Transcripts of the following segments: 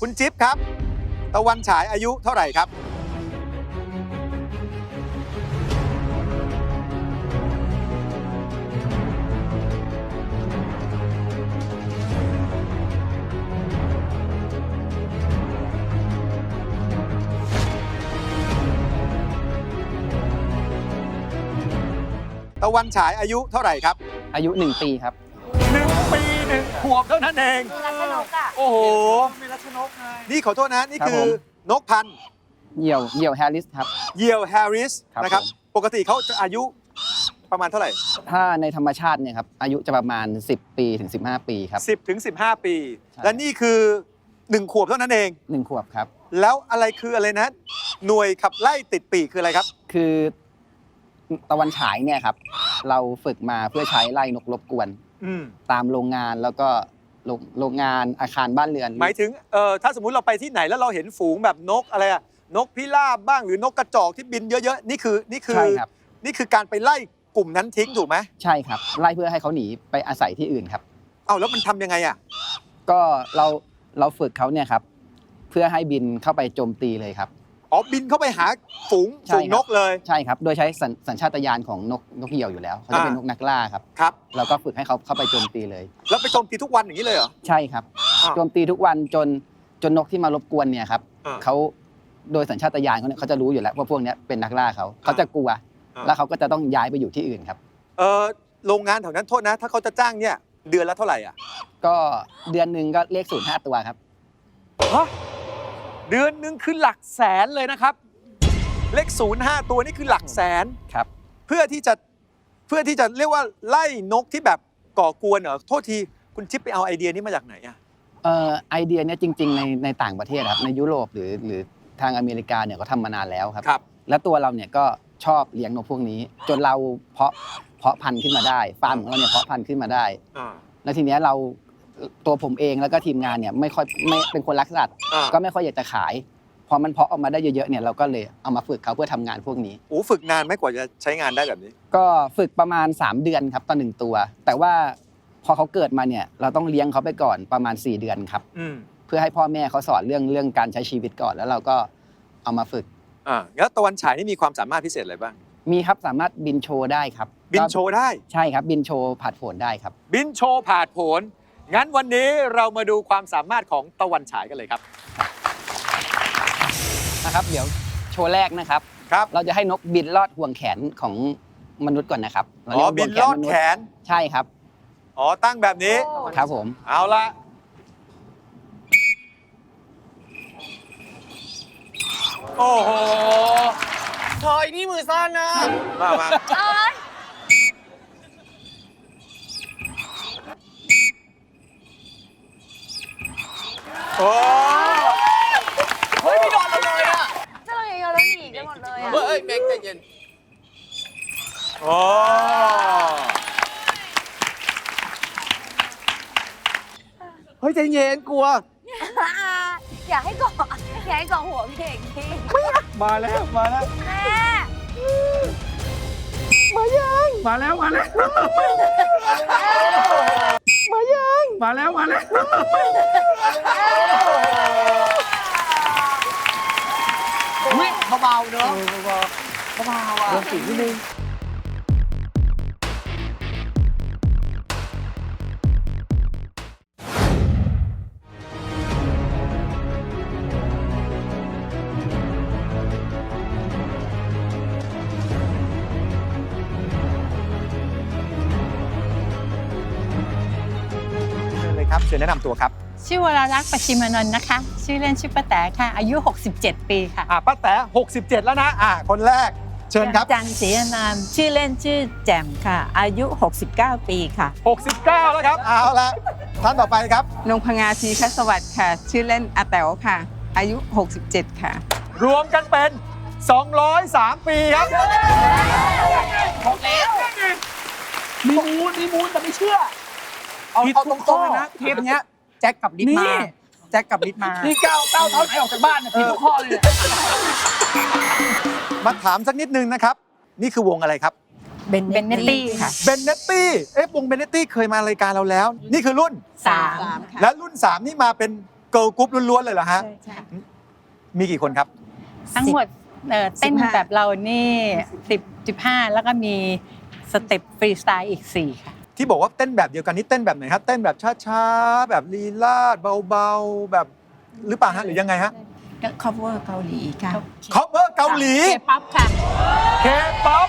คุณจิ๊บครับ ตะวันฉายอายุเท่าไหร่ครับ ตะวันฉายอายุเท่าไหร่ครับ อายุ 1 ปีครับ หนึ่งปีหนึ่งขวบเท่านั้นเองรัชน กอะโอ้โห มีรัชนกไงนี่ขอโทษนะนี่ครับคือผมนกพันธุ์เหยี่ยวเหยี่ยวแฮร์ริสครับเยียวแฮร์ริสครับนะครับผม ปกติเขาจะอายุประมาณเท่าไหร่ ถ้าในธรรมชาติเนี่ยครับอายุจะประมาณ 10 ปีถึง 15 ปีครับ 10ถึง15 ปี ใช่ และนี่คือ 1 ขวบเท่านั้นเอง หนึ่งขวบครับ แล้วอะไรคืออะไรนะ หน่วยขับไล่ติดปีกคืออะไรครับ คือตะวันฉายเนี่ยครับ เราฝึกมาเพื่อใช้ไล่นกรบกวน อืมตามโรงงานแล้วก็ โรงโรงงานอาคารบ้านเรือน หมายถึงเอ่อถ้าสมมุติเราไปที่ไหนแล้วเราเห็นฝูงแบบนกอะไรอะนกพิราบบ้างหรือนกกระจอกที่บินเยอะๆนี่คือนี่คือ ใช่ครับ นี่คือการไปไล่กลุ่มนั้นทิ้งถูกไหมใช่ครับ ไล่เพื่อให้เขาหนีไปอาศัยที่อื่นครับ เอ้าแล้วมันทำยังไงอะก็เราเราฝึกเขาเนี่ยครับ เพื่อให้บินเข้าไปโจมตีเลยครับ อ๋อบินเข้าไปหาฝูงใช่ฝูงครับ นกเลย ใช่ครับ โดยใช้สัญสัญชาตญาณของนกนกเหยี่ยวอยู่แล้ว เขาจะเป็นอ่านนกนักล่าครับ ครับ เราก็ฝึกให้เขาเข้าไปโจมตีเลย แล้วไปโจมตีทุกวันอย่างนี้เลยเหรอ ใช่ครับ อ่าโจมตีทุกวันจนจนนกที่มารบกวนเนี่ยครับอ่าเขาโดยสัญชาตญาณเขาเนี่ยเขาจะรู้อยู่แล้วว่าพวกเนี้ยเป็นนักล่าเขาเขาจะกลัว อ่า แล้วเขาก็จะต้องย้ายไปอยู่ที่อื่นครับ เออโรงงานแถวนั้นโทษนะ ถ้าเขาจะจ้างเนี่ย เดือนละเท่าไหร่อะก็เดือนหนึ่งก็เลขศูนย์ห้าตัวครับ ฮะ เดือนหนึงคือหลักแสนเลยนะครับ เลขศูนย์ห้าตัวนี่คือหลักแสนครับ เพื่อที่จะเพื่อที่จะเรียกว่าไล่นกที่แบบก่อกวนเหรอโทษทีคุณชิปไปเอาไอเดียนี้มาจากไหนอะเอ่อไอเดียเนี่ยจริง ๆ ในในต่างประเทศครับในยุโรปหรือหรือทางอเมริกาเนี่ยเขาทำมานานแล้วครับ ครับ และตัวเราเนี่ยก็ชอบเลี้ยงนกพวกนี้ จนเราเพาะเพาะพันธุ์ขึ้นมาได้ฟาร์มของเราเนี่ยเพาะพันธุ์ขึ้นมาได้อ่าแล้วทีเนี้ยเรา ตัวผมเองแล้วก็ทีมงานเนี่ยไม่ค่อยไม่เป็นคนรักสัตว์อ่า ก็ไม่ค่อยอยากจะขาย พอมันเพาะออกมาได้เยอะๆเนี่ยเราก็เลยเอามาฝึกเขาเพื่อทำงานพวกนี้ โอ้ฝึกนานไหมกว่าจะใช้งานได้แบบนี้ ก็ฝึกประมาณ 3 เดือนครับต่อหนึ่งตัว แต่ว่าพอเขาเกิดมาเนี่ยเราต้องเลี้ยงเขาไปก่อนประมาณ 4 เดือนครับ อืมเพื่อให้พ่อแม่เขาสอนเรื่องเรื่องการใช้ชีวิตก่อนแล้วเราก็เอามาฝึก อ่าแล้วตะวันฉายนี่มีความสามารถพิเศษอะไรบ้าง มีครับสามารถบินโชว์ได้ครับบินโชว์ได้ ใช่ครับบินโชว์ผัดโผนได้ครับ บินโชว์ผ่าดโผน งั้นวันนี้เรามาดูความสามารถของตะวันฉายกันเลยครับ นะครับ เดี๋ยวโชว์แรกนะครับ ครับ เราจะให้นกบินลอดห่วงแขนของมนุษย์ก่อนนะครับเราอ๋เรีอยกว่าบิห่วนงแขนมนุษลอดแขย์นใช่ครับ อ๋อ ตั้งแบบนี้ ครับผม เอาละโอ้โหเฮ้ยนี่มือสั้นนะ มามาเอ้ย โอ้เฮ้ยไม่โดนเราเลยอะจะเราอย่างเงี้ยแล้วหนีกันหมดเลยอะเฮ้ยแม็กใจเย็นโอ้เฮ้ยใจเย็นกลัว อย่าให้เกาะอย่าให้เกาะหัวพี่เอกพี่มาแล้วมาแล้ว แม่มาแล้วมาแล้วมาแล้ว มาแล้วมาแล้วอุ้ยเบาๆเนอะเบาๆเบาๆอะสีนิดนึง ชิญเลยครับเชิญแนะนำตัวครับชื่อวรารักษ์ปชิมานนท์นะคะ ชื่อเล่นชื่อป้าแต๋ค่ะ อายุ 67 ปีค่ะอ่าป้าแต๋67 แล้วนะอ่าคนแรกเชิญครับ จันศรีอนามชื่อเล่นชื่อแจ่มค่ะ อายุ 69 ปีค่ะ69 แล้วครับ เอาละท่านต่อไปครับ นงพงาทีคสวัสดิ์ค่ะ ชื่อเล่นอาแต๋วค่ะ อายุ 67 ค่ะ รวมกันเป็น 203 ปีครับมีมูลมีมูลแต่ไม่เชื่อ เอาผิดเอาทุตกข้รองๆเลยนะเทปเนี้ยแจ็คกับลิศนี่ มาแจ็คกับลิศมานี่ก้าวก้าวเท้าไหนออกจากบ้านเนี่ยผิดทุกข้อเลยเนี่ยมาถามสักนิดนึงนะครับ นี่คือวงอะไรครับเบน Bennetti ค่ะเบนเนตตี้เอ๊ะวงเบนเนตตี้เคยมารายการเราแล้ว นี่คือรุ่น สามและรุ่น 3 นี่มาเป็นเกิร์ลกรุ๊ปล้วนๆเลยเหรอฮะ ใช่ใช่มีกี่คนครับ ทั้งหมดเอ่อเต้น15 แบบเรานี่ 10 15แล้วก็มีสเต็ปฟรีสไตล์อีก 4 ค่ะ ที่บอกว่าเต้นแบบเดียวกันนี่เต้นแบบไหนครับเต้นแบบช้าๆแบบลีลาดเบาๆแบบหรือเปล่าฮะหรือยังไงฮะก็ cover เกาหลีค่ะ cover เกาหลีเคป๊อปค่ะ K-pop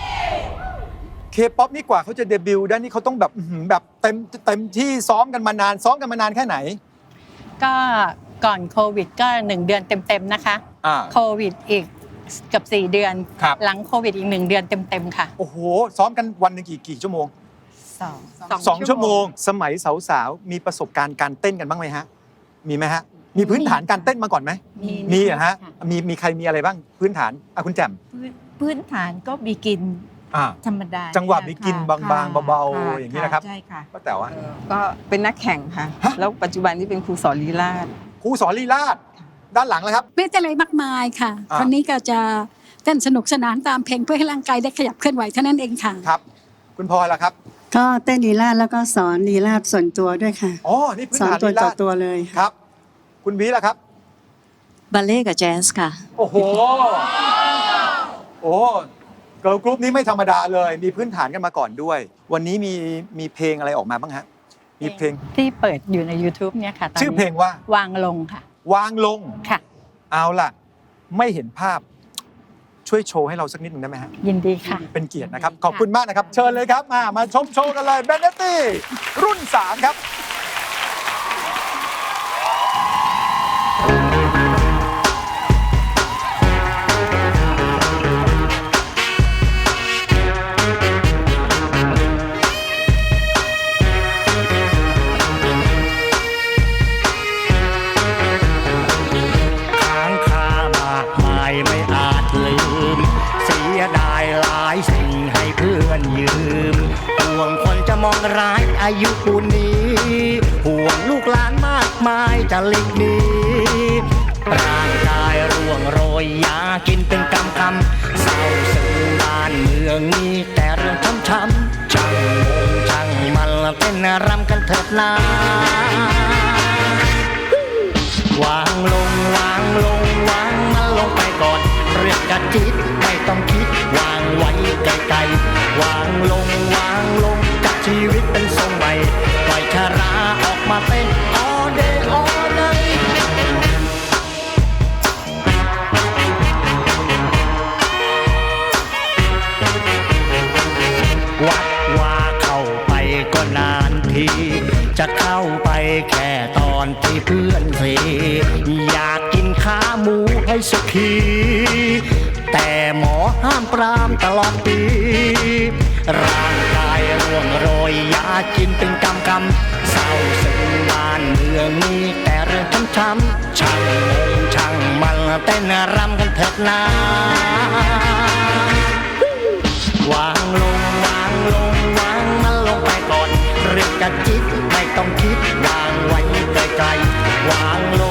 K-pop นี่กว่าเขาจะเดบิวต์ได้นี่เขาต้องแบบอื้อหือแบบเต็มเต็มที่ซ้อมกันมานาน ซ้อมกันมานานแค่ไหน ก็ก่อนโควิดก็ 1 เดือนเต็มๆนะคะอ่าโควิดอีกเกับ 4 เดือนครับหลังโควิดอีก 1 เดือนเต็มๆค่ะ โอ้โห ซ้อมกันวันหนึ่งกี่กี่ชั่วโมง สองสองชั่วโมง สมัยสาวๆมีประสบการณ์การเต้นกันบ้างไหมฮะ มีไหมฮะ มีพื้นฐานการเต้นมาก่อนไหมมีมีเหรอะฮะค่ะมีมีใครมีอะไรบ้างพื้นฐานอะคุณแจ่มพื้นพื้นฐานก็บีกินอ่าธรรมดาจังหวะเย begin ค่ะบางๆค่ะเบาๆอย่างนี้นะครับใช่ค่ะก็แต่ว่าก็เป็นนักแข่งค่ะฮะแล้วปัจจุบันนี้เป็นครูสอนลีลาศครูสอนลีลาดด้านหลังเลยครับไม่ได้อะไรมากมายค่ะอ่าคนนี้ก็จะเต้นสนุกสนานตามเพลงเพื่อให้ร่างกายได้ขยับเคลื่อนไหวเท่านั้นเองค่ะครับ คุณพลอยล่ะครับ ก็เต้นลีลาดแล้วก็สอนลีลาดส่วนตัวด้วยค่ะ อ๋อ นี่พื้นสอนฐานตัวลีต่ลาอดตัวเลยครับ คุณวีล่ะครับ บัลเล่กับแจ๊สค่ะ โอ้โห โอ้เกิร์ลกรุ๊ปนี้ไม่ธรรมดาเลย มีพื้นฐานกันมาก่อนด้วย วันนี้มีมีเพลงอะไรออกมาบ้างฮะ มีเพลงที่เปิดอยู่ใน YouTube เนี่ยค่ะตอนนี้ชื่อเพลงว่า วางลงค่ะ วางลง ค่ะ เอาล่ะ ไม่เห็นภาพ ช่วยโชว์ให้เราสักนิดหนึ่งได้ไหมฮะยินดีค่ะ เป็นเกียรตินะครับขอบคุณมากนะครับ เชิญเลยครับมามาชมโชว์กันเลยเบนเนตตี้รุ่น3ครับ ค้างคามากมายไม่อา หลายสิ่งให้เพื่อนยืมห่วงคนจะมองร้ายอายุปูนนี้ ห่วงลูกหลานมากมายจะหลิกหนีร่างกายร่วงโรยยากินเป็นกำกำเศร้าซึ้งบ้านเมืองนี้แต่เรื่องช้ำช้ำๆช่างงงช่างมันเต้นรำกันเถิดนาวางลง วางลงวางลงจากชีวิตเป็นทรงใหม่ปล่อยชาราออกมาเต้น all day all night วัดว่าเข้าไปก็นานที จะเข้าไปแค่ตอนที่เพื่อนเสอยากกินขาหมูให้สักที แต่หมอห้ามปรามตลอดปี ร่างกายร่วงโรยยากินเป็นกำกำเศร้าซึ้งบ้านเมืองนี้แต่เรื่องช้ำช้ำๆช่างงงช่างมันเต้นรำกันเถิดนาวางลงวางลงวางมันลงไปก่อน เรื่องกระจิตไม่ต้องคิดวางไว้ไกลๆวางลง